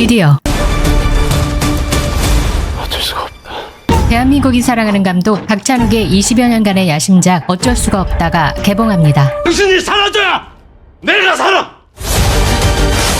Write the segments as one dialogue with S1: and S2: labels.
S1: 드디어
S2: 어쩔 수가 없다.
S1: 대한민국이 사랑하는 감독 박찬욱의 20여 년간의 야심작 어쩔 수가 없다가 개봉합니다.
S2: 당신이 사라져야 내가 살아.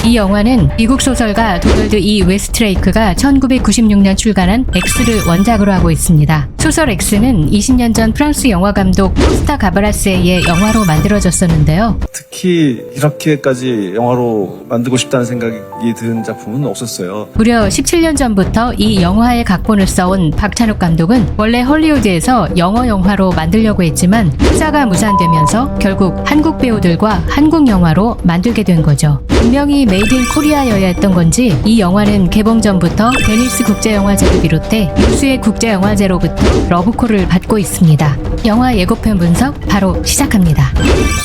S1: 이 영화는 미국 소설가 도널드 E. 웨스트레이크가 1996년 출간한 X를 원작으로 하고 있습니다. 소설 X는 20년 전 프랑스 영화 감독 코스타 가브라스에 의해 영화로 만들어졌었는데요.
S3: 특히 이렇게까지 영화로 만들고 싶다는 생각이 든 작품은 없었어요.
S1: 무려 17년 전부터 이 영화의 각본을 써온 박찬욱 감독은 원래 헐리우드에서 영어 영화로 만들려고 했지만 투자가 무산되면서 결국 한국 배우들과 한국 영화로 만들게 된 거죠. 분명히 메이드 인 코리아여야 했던 건지 이 영화는 개봉 전부터 베니스 국제영화제를 비롯해 유수의 국제영화제로부터 러브콜을 받고 있습니다. 영화 예고편 분석 바로 시작합니다.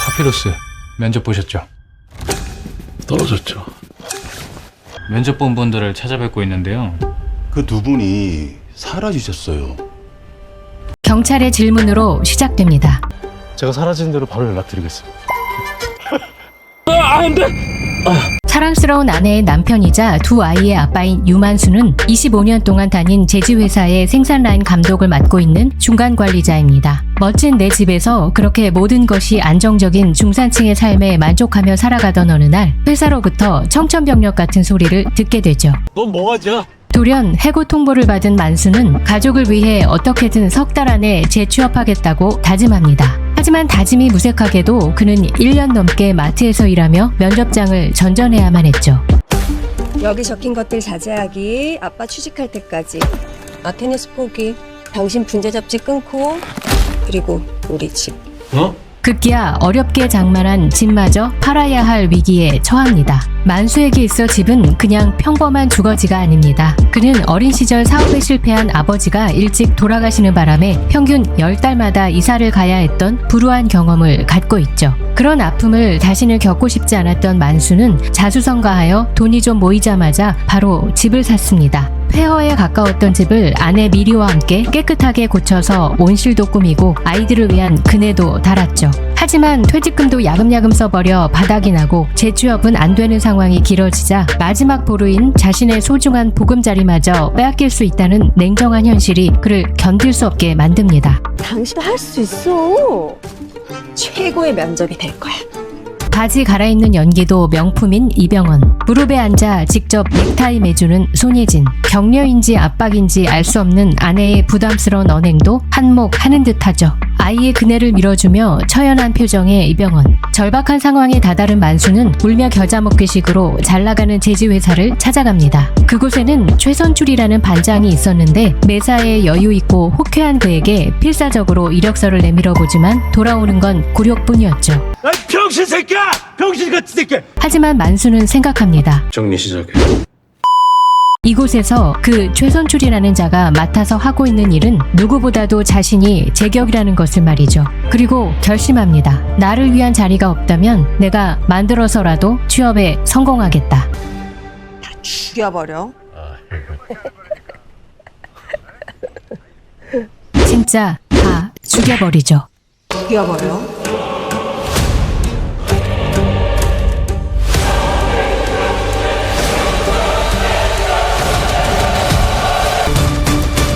S4: 파피루스 면접 보셨죠?
S2: 떨어졌죠.
S4: 면접 본 분들을 찾아뵙고 있는데요.
S5: 그 두 분이 사라지셨어요.
S1: 경찰의 질문으로 시작됩니다.
S2: 제가 사라진 대로 바로 연락드리겠습니다.
S1: 사랑스러운 아내의 남편이자 두 아이의 아빠인 유만수는 25년 동안 다닌 제지회사의 생산 라인 감독을 맡고 있는 중간 관리자입니다. 멋진 내 집에서 그렇게 모든 것이 안정적인 중산층의 삶에 만족하며 살아가던 어느 날 회사로부터 청천벽력 같은 소리를 듣게 되죠.
S2: 넌 뭐하냐?
S1: 돌연 해고 통보를 받은 만수는 가족을 위해 어떻게든 석 달 안에 재취업하겠다고 다짐합니다. 하지만 다짐이 무색하게도 그는 1년 넘게 마트에서 일하며 면접장을 전전해야만 했죠.
S6: 여기 적힌 것들 자제하기, 아빠 취직할 때까지. 아 테니스 포기, 당신 분재 잡지 끊고, 그리고 우리 집.
S2: 어?
S1: 급기야 어렵게 장만한 집마저 팔아야 할 위기에 처합니다. 만수에게 있어 집은 그냥 평범한 주거지가 아닙니다. 그는 어린 시절 사업에 실패한 아버지가 일찍 돌아가시는 바람에 평균 10달마다 이사를 가야 했던 불우한 경험을 갖고 있죠. 그런 아픔을 다시는 겪고 싶지 않았던 만수는 자수성가하여 돈이 좀 모이자마자 바로 집을 샀습니다. 폐허에 가까웠던 집을 아내 미리와 함께 깨끗하게 고쳐서 온실도 꾸미고 아이들을 위한 그네도 달았죠. 하지만 퇴직금도 야금야금 써버려 바닥이 나고 재취업은 안 되는 상황이 길어지자 마지막 보루인 자신의 소중한 보금자리마저 빼앗길 수 있다는 냉정한 현실이 그를 견딜 수 없게 만듭니다.
S6: 당신 할 수 있어. 최고의 면접이 될 거야.
S1: 바지 갈아입는 연기도 명품인 이병헌. 무릎에 앉아 직접 넥타이 매주는 손예진. 격려인지 압박인지 알 수 없는 아내의 부담스러운 언행도 한몫 하는 듯하죠. 아이의 그네를 밀어주며 처연한 표정의 이병헌. 절박한 상황에 다다른 만수는 울며 겨자 먹기식으로 잘 나가는 제지 회사를 찾아갑니다. 그곳에는 최선출이라는 반장이 있었는데 매사에 여유 있고 호쾌한 그에게 필사적으로 이력서를 내밀어 보지만 돌아오는 건 굴욕뿐이었죠.
S2: 아 병신 새끼야! 병신 같은 새끼!
S1: 하지만 만수는 생각합니다.
S2: 정리 시작해.
S1: 이곳에서 그 최선출이라는 자가 맡아서 하고 있는 일은 누구보다도 자신이 제격이라는 것을 말이죠. 그리고 결심합니다. 나를 위한 자리가 없다면 내가 만들어서라도 취업에 성공하겠다.
S6: 죽여버려.
S1: 진짜 다 죽여버리죠.
S6: 죽여버려.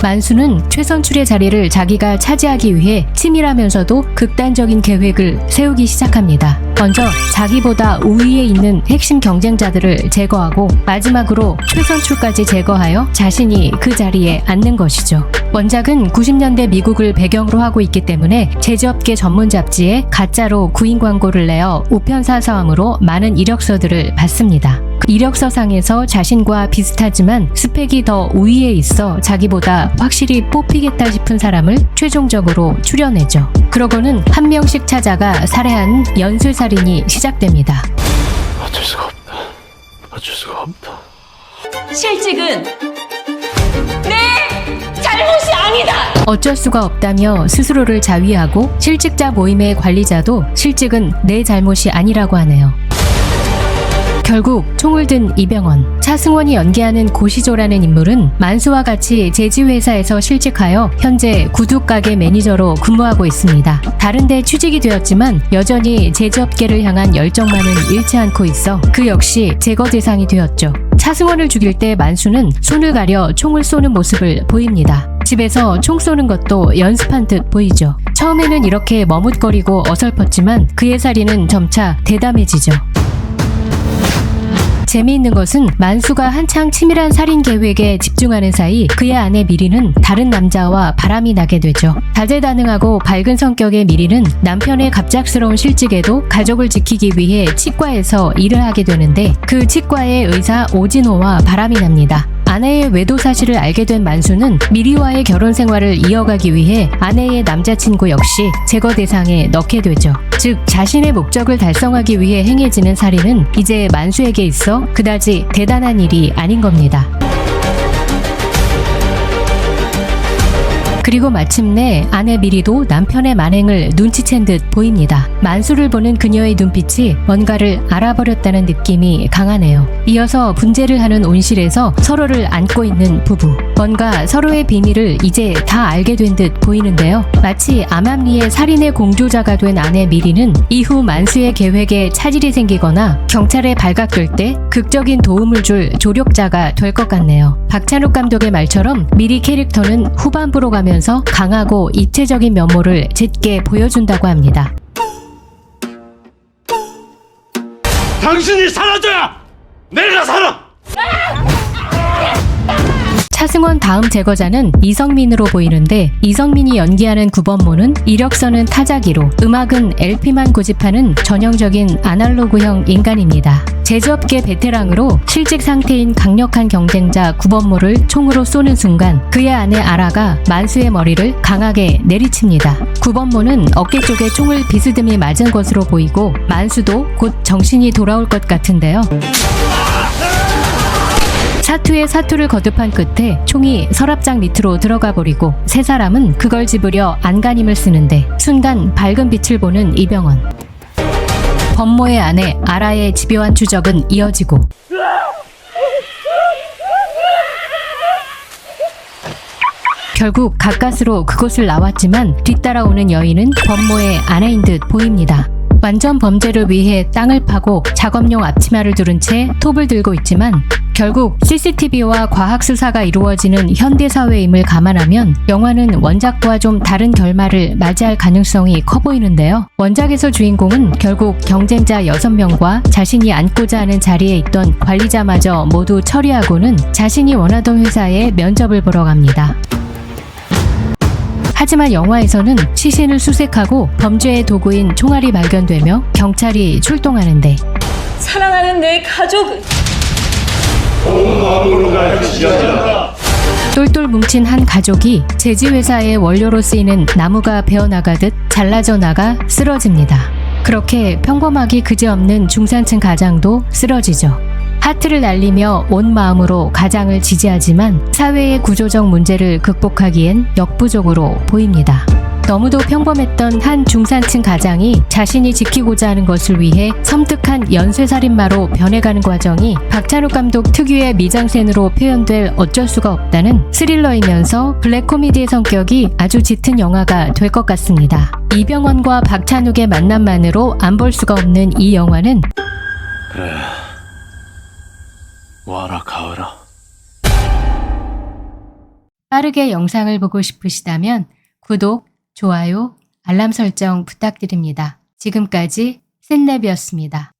S1: 만수는 최선출의 자리를 자기가 차지하기 위해 치밀하면서도 극단적인 계획을 세우기 시작합니다. 먼저 자기보다 우위에 있는 핵심 경쟁자들을 제거하고 마지막으로 최선출까지 제거하여 자신이 그 자리에 앉는 것이죠. 원작은 90년대 미국을 배경으로 하고 있기 때문에 제조업계 전문 잡지에 가짜로 구인 광고를 내어 우편사서함으로 많은 이력서들을 받습니다. 이력서상에서 자신과 비슷하지만 스펙이 더 우위에 있어 자기보다 확실히 뽑히겠다 싶은 사람을 최종적으로 추려내죠. 그러고는 한 명씩 찾아가 살해한 연쇄살인이 시작됩니다.
S2: 어쩔 수가 없다. 어쩔 수가 없다.
S7: 실직은 내 잘못이 아니다.
S1: 어쩔 수가 없다며 스스로를 자위하고 실직자 모임의 관리자도 실직은 내 잘못이 아니라고 하네요. 결국 총을 든 이병헌, 차승원이 연기하는 고시조라는 인물은 만수와 같이 제지회사에서 실직하여 현재 구두가게 매니저로 근무하고 있습니다. 다른데 취직이 되었지만 여전히 제조업계를 향한 열정만은 잃지 않고 있어 그 역시 제거 대상이 되었죠. 차승원을 죽일 때 만수는 손을 가려 총을 쏘는 모습을 보입니다. 집에서 총 쏘는 것도 연습한 듯 보이죠. 처음에는 이렇게 머뭇거리고 어설펐지만 그의 살인은 점차 대담해지죠. 재미있는 것은 만수가 한창 치밀한 살인 계획에 집중하는 사이 그의 아내 미리는 다른 남자와 바람이 나게 되죠. 다재다능하고 밝은 성격의 미리는 남편의 갑작스러운 실직에도 가족을 지키기 위해 치과에서 일을 하게 되는데 그 치과의 의사 오진호와 바람이 납니다. 아내의 외도 사실을 알게 된 만수는 미리와의 결혼 생활을 이어가기 위해 아내의 남자친구 역시 제거 대상에 넣게 되죠. 즉 자신의 목적을 달성하기 위해 행해지는 살인은 이제 만수에게 있어 그다지 대단한 일이 아닌 겁니다. 그리고 마침내 아내 미리도 남편의 만행을 눈치챈 듯 보입니다. 만수를 보는 그녀의 눈빛이 뭔가를 알아버렸다는 느낌이 강하네요. 이어서 분재를 하는 온실에서 서로를 안고 있는 부부. 뭔가 서로의 비밀을 이제 다 알게 된 듯 보이는데요. 마치 암암리의 살인의 공조자가 된 아내 미리는 이후 만수의 계획에 차질이 생기거나 경찰에 발각될 때 극적인 도움을 줄 조력자가 될 것 같네요. 박찬욱 감독의 말처럼 미리 캐릭터는 후반부로 가면 서 강하고 입체적인 면모를 짙게 보여준다고 합니다.
S2: 당신이 사라져야 내가 살아!
S1: 차승원 다음 제거자는 이성민으로 보이는데 이성민이 연기하는 구번모는 이력서는 타자기로 음악은 LP만 고집하는 전형적인 아날로그형 인간입니다. 제조업계 베테랑으로 실직 상태인 강력한 경쟁자 구번모를 총으로 쏘는 순간 그의 아내 아라가 만수의 머리를 강하게 내리칩니다. 구번모는 어깨 쪽에 총을 비스듬히 맞은 것으로 보이고 만수도 곧 정신이 돌아올 것 같은데요. 사투에 사투를 거듭한 끝에 총이 서랍장 밑으로 들어가 버리고 세 사람은 그걸 집으려 안간힘을 쓰는데 순간 밝은 빛을 보는 이병헌. 범모의 아내 아라의 집요한 추적은 이어지고 결국 가까스로 그곳을 나왔지만 뒤따라오는 여인은 범모의 아내인 듯 보입니다. 완전 범죄를 위해 땅을 파고 작업용 앞치마를 두른 채 톱을 들고 있지만 결국 CCTV와 과학 수사가 이루어지는 현대 사회임을 감안하면 영화는 원작과 좀 다른 결말을 맞이할 가능성이 커 보이는데요. 원작에서 주인공은 결국 경쟁자 6명과 자신이 앉고자 하는 자리에 있던 관리자마저 모두 처리하고는 자신이 원하던 회사에 면접을 보러 갑니다. 하지만 영화에서는 시신을 수색하고 범죄의 도구인 총알이 발견되며 경찰이 출동하는데
S7: 사랑하는 내 가족 은
S1: 똘똘 뭉친 한 가족이 제지회사의 원료로 쓰이는 나무가 베어나가듯 잘라져 나가 쓰러집니다. 그렇게 평범하기 그지없는 중산층 가장도 쓰러지죠. 하트를 날리며 온 마음으로 가장을 지지하지만 사회의 구조적 문제를 극복하기엔 역부족으로 보입니다. 너무도 평범했던 한 중산층 가장이 자신이 지키고자 하는 것을 위해 섬뜩한 연쇄살인마로 변해가는 과정이 박찬욱 감독 특유의 미장센으로 표현될 어쩔 수가 없다는 스릴러이면서 블랙 코미디의 성격이 아주 짙은 영화가 될 것 같습니다. 이병헌과 박찬욱의 만남만으로 안 볼 수가 없는 이 영화는
S2: 그래. 와라 가을아.
S1: 빠르게 영상을 보고 싶으시다면 구독, 좋아요, 알람 설정 부탁드립니다. 지금까지 샌랩이었습니다.